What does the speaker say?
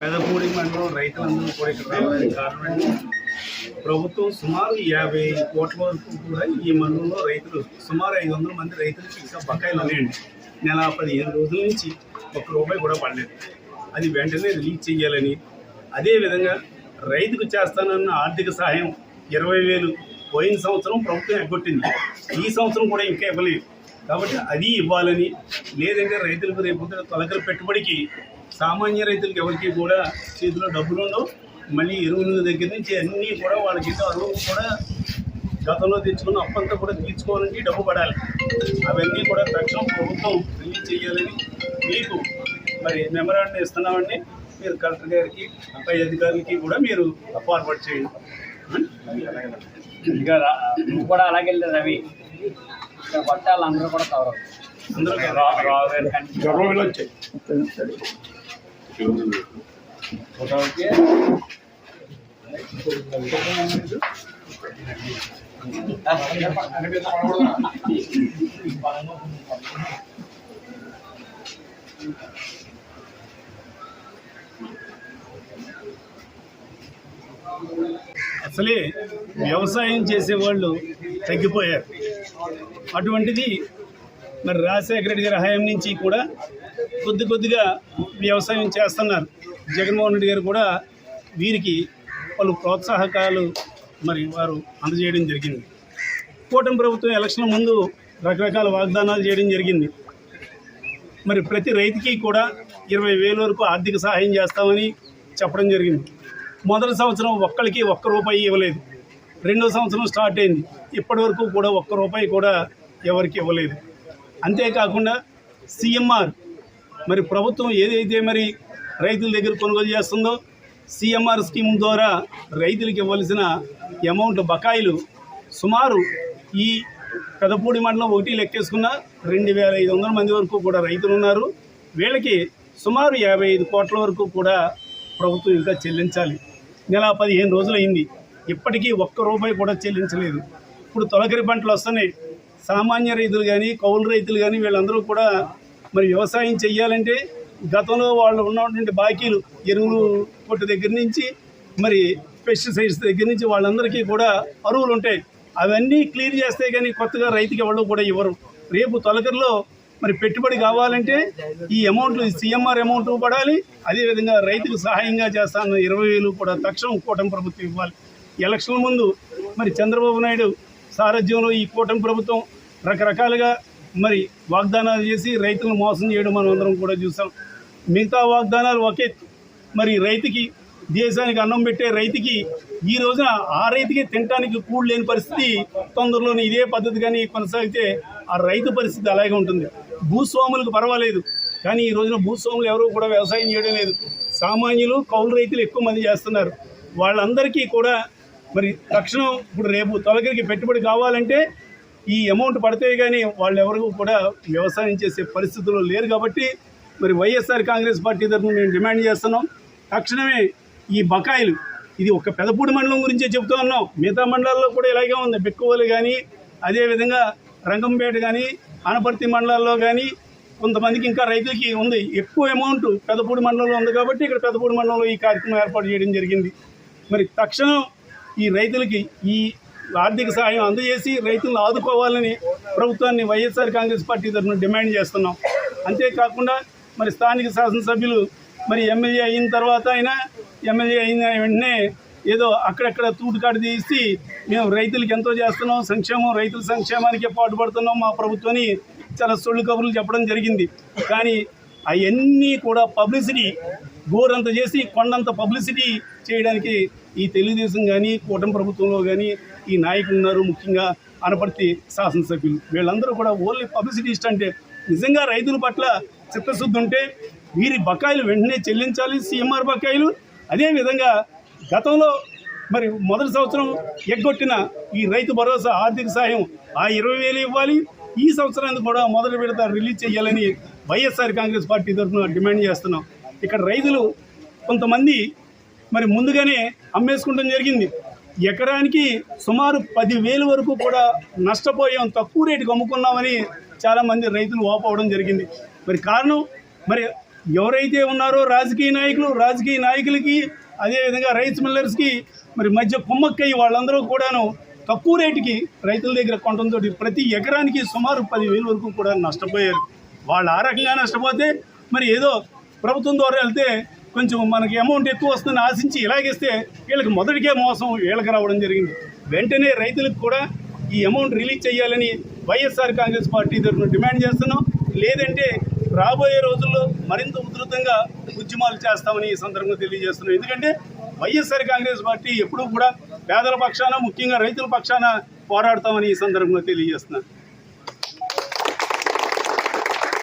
పెదపూడి మండలం రైతులందరూ కూడా ఇక్కడ రావడానికి కారణం ప్రభుత్వం సుమారు యాభై కోట్ల వరకు కూడా ఈ మండలంలో రైతులు సుమారు ఐదు వందల మంది రైతులకి ఇంకా బకాయిలు ఉన్నాయండి. నెల పదిహేను రోజుల నుంచి ఒక్క రూపాయి కూడా పడలేదు. అది వెంటనే రిలీజ్ చేయాలని అదేవిధంగా రైతుకు చేస్తానన్న ఆర్థిక సహాయం ఇరవై వేలు పోయిన సంవత్సరం ప్రభుత్వం ఎగ్గొట్టింది. ఈ సంవత్సరం కూడా ఇంకా ఇవ్వలేదు. కాబట్టి అది ఇవ్వాలని లేదంటే రైతులకు రేపు పొద్దున తొలకల పెట్టుబడికి సామాన్య రైతులకు ఎవరికి కూడా చేతిలో డబ్బులు ఉండవు. మళ్ళీ ఎరువుల దగ్గర నుంచి అన్నీ కూడా వాళ్ళకి అరువు కూడా గతంలో తెచ్చుకున్న అప్పంతా కూడా తీర్చుకోవాలంటే డబ్బు పడాలి. అవన్నీ కూడా తక్షణం ప్రభుత్వం రిలీజ్ చేయాలని మీకు మరి మెమరాండం ఇస్తున్నామండి. మీరు కలెక్టర్ గారికి పై అధికారులకి కూడా మీరు ఫార్వర్డ్ చేయండి. ఇంకా నువ్వు కూడా అలాగే రవి? పట్టాలు అందరూ కూడా కవర్ అసలే వ్యవసాయం చేసేవాళ్ళు తగ్గిపోయారు. అటువంటిది మరి రాజశేఖర రెడ్డి గారి హయాం నుంచి కూడా కొద్ది కొద్దిగా వ్యవసాయం చేస్తున్నారు. జగన్మోహన్ రెడ్డి గారు కూడా వీరికి పలు ప్రోత్సాహకాలు మరి వారు అందజేయడం జరిగింది. కూటమి ప్రభుత్వం ఎలక్షన్ ముందు రకరకాల వాగ్దానాలు చేయడం జరిగింది. మరి ప్రతి రైతుకి కూడా ఇరవై వేల వరకు ఆర్థిక సహాయం చేస్తామని చెప్పడం జరిగింది. మొదటి సంవత్సరం ఒక్కరికి ఒక్క రూపాయి ఇవ్వలేదు. రెండో సంవత్సరం స్టార్ట్ అయింది. ఇప్పటి వరకు కూడా ఒక్క రూపాయి కూడా ఎవరికి ఇవ్వలేదు. అంతేకాకుండా సిఎంఆర్ మరి ప్రభుత్వం ఏదైతే మరి రైతుల దగ్గర కొనుగోలు చేస్తుందో సిఎంఆర్ స్కీమ్ ద్వారా రైతులకు ఇవ్వాల్సిన అమౌంట్ బకాయిలు సుమారు ఈ పెదపూడి మండలం ఒకటి లెక్కేసుకున్న రెండు వేల ఐదు వందల మంది వరకు కూడా రైతులు ఉన్నారు. వీళ్ళకి సుమారు యాభై ఐదు కోట్ల వరకు కూడా ప్రభుత్వం ఇంకా చెల్లించాలి. నెల పదిహేను రోజులు అయింది ఇప్పటికీ ఒక్క రూపాయి కూడా చెల్లించలేదు. ఇప్పుడు తొలకరి పంటలు వస్తున్నాయి. సామాన్య రైతులు కానీ కౌలు రైతులు కానీ వీళ్ళందరూ కూడా మరి వ్యవసాయం చెయ్యాలంటే గతంలో వాళ్ళు ఉన్నటువంటి బాకీలు ఎరువులు కొట్టు దగ్గర నుంచి మరి పెస్టిసైడ్స్ దగ్గర నుంచి వాళ్ళందరికీ కూడా అరువులు ఉంటాయి. అవన్నీ క్లియర్ చేస్తే కానీ కొత్తగా రైతుకి ఎవరు కూడా ఇవ్వరు. రేపు తొలకరిలో మరి పెట్టుబడి కావాలంటే ఈ అమౌంట్లు సీఎంఆర్ అమౌంట్ పడాలి. అదేవిధంగా రైతుకు సహాయంగా చేస్తాను. ఇరవై వేలు కూడా తక్షణం కూటమి ప్రభుత్వం ఇవ్వాలి. ఎలక్షన్ల ముందు మరి చంద్రబాబు నాయుడు సారథ్యంలో ఈ కూటమి ప్రభుత్వం రకరకాలుగా మరి వాగ్దానాలు చేసి రైతులను మోసం చేయడం మనం అందరం కూడా చూసాం. మిగతా వాగ్దానాలు ఒకే మరి రైతుకి దేశానికి అన్నం పెట్టే రైతుకి ఈ రోజున ఆ రైతుకి తినడానికి కూడు లేని పరిస్థితి తొందరలోనే ఇదే పద్ధతి కానీ కొనసాగితే ఆ రైతు పరిస్థితి అలాగే ఉంటుంది. భూస్వాములకు పర్వాలేదు. కానీ ఈ రోజున భూస్వాములు ఎవరు కూడా వ్యవసాయం చేయడం లేదు. సామాన్యులు కౌలు రైతులు ఎక్కువ మంది చేస్తున్నారు. వాళ్ళందరికీ కూడా మరి తక్షణం ఇప్పుడు రేపు తొలగరికి పెట్టుబడి కావాలంటే ఈ అమౌంట్ పడితే కానీ వాళ్ళు ఎవరు కూడా వ్యవసాయం చేసే పరిస్థితుల్లో లేరు కాబట్టి మరి వైఎస్ఆర్ కాంగ్రెస్ పార్టీ తరఫున మేము డిమాండ్ చేస్తున్నాం. తక్షణమే ఈ బకాయిలు ఇది ఒక పెదపూడి మండలం గురించే చెప్తూ ఉన్నాం. మిగతా మండలాల్లో కూడా ఇలాగే ఉంది. బెక్కువలు కానీ అదేవిధంగా రంగంపేట కానీ అనపర్తి మండలాల్లో కానీ కొంతమందికి ఇంకా రైతులకి ఉంది. ఎక్కువ అమౌంట్ పెదపూడి మండలంలో ఉంది కాబట్టి ఇక్కడ పెదపూడి మండలంలో ఈ కార్యక్రమం ఏర్పాటు చేయడం జరిగింది. మరి తక్షణం ఈ రైతులకి ఈ ఆర్థిక సహాయం అందజేసి రైతులను ఆదుకోవాలని ప్రభుత్వాన్ని వైఎస్ఆర్ కాంగ్రెస్ పార్టీ తరఫున డిమాండ్ చేస్తున్నాం. అంతేకాకుండా మరి స్థానిక శాసనసభ్యులు మరి ఎమ్మెల్యే అయిన తర్వాత అయినా ఎమ్మెల్యే అయిన వెంటనే ఏదో అక్కడక్కడ తూటుకాడు తీసి మేము రైతులకు ఎంతో చేస్తున్నాం సంక్షేమం రైతుల సంక్షేమానికే పాటుపడుతున్నాం మా ప్రభుత్వాన్ని చాలా సొళ్ళు కబుర్లు చెప్పడం జరిగింది. కానీ అవన్నీ కూడా పబ్లిసిటీ గోరంత చేసి కొండంత పబ్లిసిటీ చేయడానికి ఈ తెలుగుదేశం కానీ కూటమి ప్రభుత్వంలో కానీ ఈ నాయకులు ఉన్నారు. ముఖ్యంగా అనపర్తి శాసనసభ్యులు. వీళ్ళందరూ కూడా ఓన్లీ పబ్లిసిటీ ఇష్టం అంటే నిజంగా రైతుల పట్ల చిత్తశుద్ధి ఉంటే వీరి బకాయిలు వెంటనే చెల్లించాలి సీఎంఆర్ బకాయిలు. అదేవిధంగా గతంలో మరి మొదటి సంవత్సరం ఎగ్గొట్టిన ఈ రైతు భరోసా ఆర్థిక సాయం ఆ ఇరవై వేలు ఇవ్వాలి. ఈ సంవత్సరానికి కూడా మొదటి విడత రిలీజ్ చేయాలని వైఎస్ఆర్ కాంగ్రెస్ పార్టీ తరఫున డిమాండ్ చేస్తున్నాం. ఇక్కడ రైతులు కొంతమంది మరి ముందుగానే అమ్మేసుకుంటం జరిగింది. ఎకరానికి సుమారు పదివేలు వరకు కూడా నష్టపోయాం తక్కువ రేటుకి అమ్ముకున్నామని చాలామంది రైతులు ఓపవడం జరిగింది. మరి కారణం మరి ఎవరైతే ఉన్నారో రాజకీయ నాయకులు రాజకీయ నాయకులకి అదేవిధంగా రైస్ మిల్లర్స్కి మరి మధ్య కుమ్మక్కయ్యి వాళ్ళందరూ కూడాను తక్కువ రేటుకి రైతుల దగ్గర కొనడంతో ప్రతి ఎకరానికి సుమారు పదివేలు వరకు కూడా నష్టపోయారు. వాళ్ళు ఆ రకంగా నష్టపోతే మరి ఏదో ప్రభుత్వం ద్వారా వెళ్తే కొంచెం మనకి అమౌంట్ ఎక్కువ వస్తుందని ఆశించి ఇలాగేస్తే వీళ్ళకి మొదటికే మోసం వీళ్ళకి రావడం జరిగింది. వెంటనే రైతులకు కూడా ఈ అమౌంట్ రిలీజ్ చేయాలని వైఎస్ఆర్ కాంగ్రెస్ పార్టీ తరఫున డిమాండ్ చేస్తున్నాం. లేదంటే రాబోయే రోజుల్లో మరింత ఉధృతంగా ఉద్యమాలు చేస్తామని ఈ సందర్భంగా తెలియజేస్తున్నాం. ఎందుకంటే వైఎస్ఆర్ కాంగ్రెస్ పార్టీ ఎప్పుడూ కూడా పేదల పక్షాన ముఖ్యంగా రైతుల పక్షాన పోరాడతామని ఈ సందర్భంగా తెలియజేస్తున్నాను